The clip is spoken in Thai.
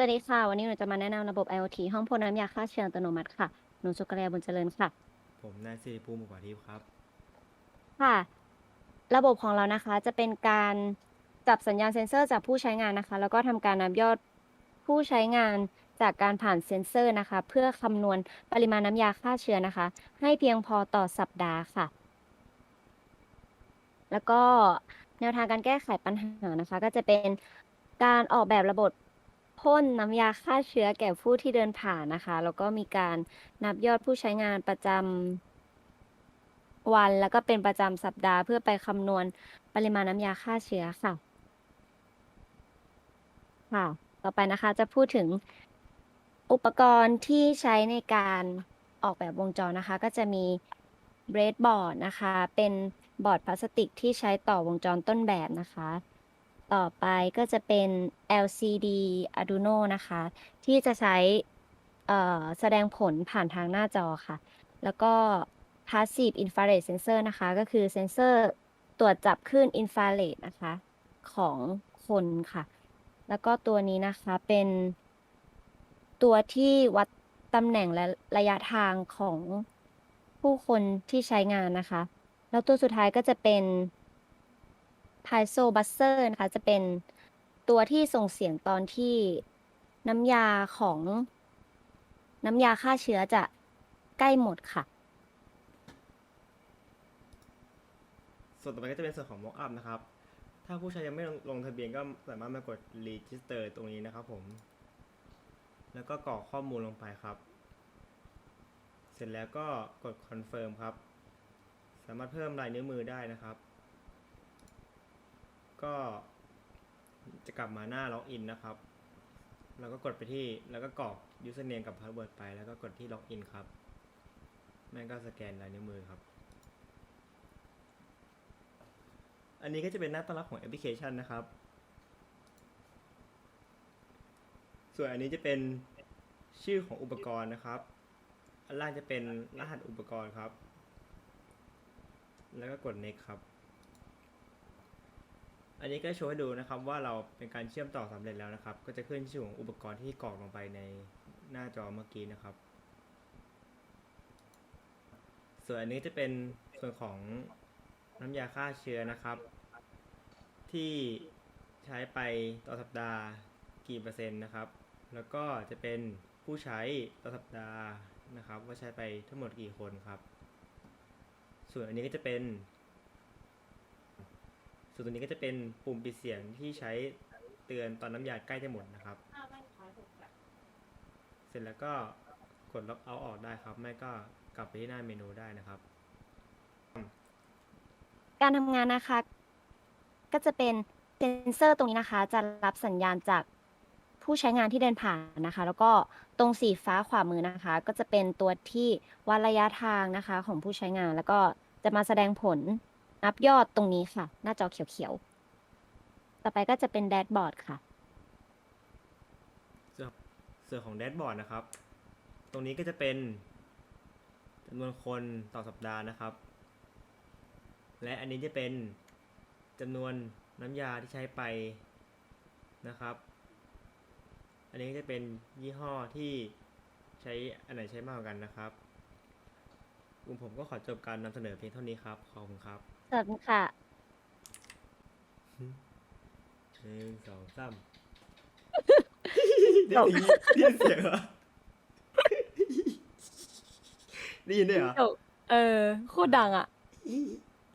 วัสดีค่ะ วันนี้หนูจะมาแนะนำระบบ IoT ห้องพ่นน้ำยาฆ่าเชื้ออัตโนมัติค่ะ หนูสุกรยาบุญเจริญค่ะ ผมนายสิริภูมิหมู่กว่าทิพย์ครับ ค่ะ ระบบของเรานะคะจะเป็นการจับสัญญาณเซ็นเซอร์จากผู้ใช้งานนะคะ แล้วก็ทำการนับยอดผู้ใช้งานจากการผ่านเซ็นเซอร์นะคะ เพื่อคำนวณปริมาณน้ำยาฆ่าเชื้อนะคะ ให้เพียงพอต่อสัปดาห์ค่ะ แล้วก็แนวทางการแก้ไขปัญหานะคะ ก็จะเป็นการออกแบบระบบ พ่นน้ำยาฆ่าเชื้อแก่ผู้ที่เดินผ่านนะคะ แล้วก็มีการนับยอดผู้ใช้งานประจำวัน แล้วก็เป็นประจำสัปดาห์เพื่อไปคำนวณปริมาณน้ำยาฆ่าเชื้อค่ะ ค่ะ ต่อไปนะคะจะพูดถึงอุปกรณ์ที่ใช้ในการออกแบบวงจรนะคะ ก็จะมีเบรดบอร์ดนะคะ เป็นบอร์ดพลาสติกที่ใช้ต่อวงจรต้นแบบนะคะ ต่อไปก็จะเป็น LCD Arduino นะคะ ที่จะใช้แสดงผลผ่านทางหน้าจอค่ะ แล้วก็ Passive Infrared Sensor นะคะ ก็คือเซนเซอร์ตรวจจับคลื่นอินฟราเรดนะคะ ของคนค่ะ แล้วก็ตัวนี้นะคะเป็น ตัวที่วัดตำแหน่งและระยะทางของผู้คนที่ใช้งานนะคะ แล้วตัวสุดท้ายก็จะเป็น Piezo Buzzer นะคะ จะเป็นตัวที่ส่งเสียงตอนที่น้ำยาของน้ำยาฆ่าเชื้อจะใกล้หมดค่ะ ส่วนต่อไปก็จะเป็นส่วนของ mock up นะครับ ถ้าผู้ใช้ยังไม่ลงลงทะเบียนก็สามารถมากด register ตรงนี้นะครับผม แล้วก็กรอกข้อมูลลงไปครับ เสร็จแล้วก็กด confirm ครับ สามารถเพิ่มลายนิ้วมือได้นะครับ ก็จะกลับมาหน้า login นนะครับ แล้วก็กดไปที่แล้วก็กรอก username กับ password ไป แล้วก็กดที่ login ครับ แม่ก็สแกนลายนิ้วมือครับ อันนี้ก็จะเป็นหน้าต้อนรับของแอปพลิเคชันนะครับ ส่วนอันนี้จะเป็นชื่อของอุปกรณ์นะครับ อันล่างจะเป็นรหัสอุปกรณ์ครับ แล้วก็กด next ครับ อันนี้ก็โชว์ให้ดูนะครับว่าเราเป็นการเชื่อมต่อสำเร็จแล้วนะครับ ก็จะขึ้นชื่อของอุปกรณ์ที่กรอกลงไปในหน้าจอเมื่อกี้นะครับ ส่วนอันนี้จะเป็นส่วนของน้ำยาฆ่าเชื้อนะครับ ที่ใช้ไปต่อสัปดาห์กี่เปอร์เซ็นต์นะครับ แล้วก็จะเป็นผู้ใช้ต่อสัปดาห์นะครับ ว่าใช้ไปทั้งหมดกี่คนครับ ส่วนอันนี้ก็จะเป็น ส่วนตัวนี้ก็จะเป็นปุ่มปิดเสียงที่ใช้เตือนตอนน้ำยาใกล้จะหมดนะครับ เสร็จแล้วก็กดล็อกเอาออกได้ครับ ไม่ก็กลับไปที่หน้าเมนูได้นะครับ การทำงานนะคะ ก็จะเป็นเซนเซอร์ตรงนี้นะคะ จะรับสัญญาณจากผู้ใช้งานที่เดินผ่านนะคะ แล้วก็ตรงสีฟ้าขวามือนะคะ ก็จะเป็นตัวที่วัดระยะทางนะคะ ของผู้ใช้งานแล้วก็จะมาแสดงผล นับยอดตรงนี้ค่ะ หน้าจอเขียวๆ ต่อไปก็จะเป็นแดชบอร์ดค่ะ ส่วนส่วนของแดชบอร์ดนะครับ ตรงนี้ก็จะเป็นจำนวนคนต่อสัปดาห์นะครับ และอันนี้จะเป็นจำนวนน้ำยาที่ใช้ไปนะครับ อันนี้ก็จะเป็นยี่ห้อที่ใช้อันไหนใช้มากกว่ากันนะครับ ลุ่มผมก็ขอจบการนำเสนอเพียงเท่านี้ครับ ขอบคุณครับสวัสดีค่ะ หนึ่งสองสามได้ยินได้ยินเสียงเหรอได้ยินด้วยเหรอ เออ โคตรดังอะไ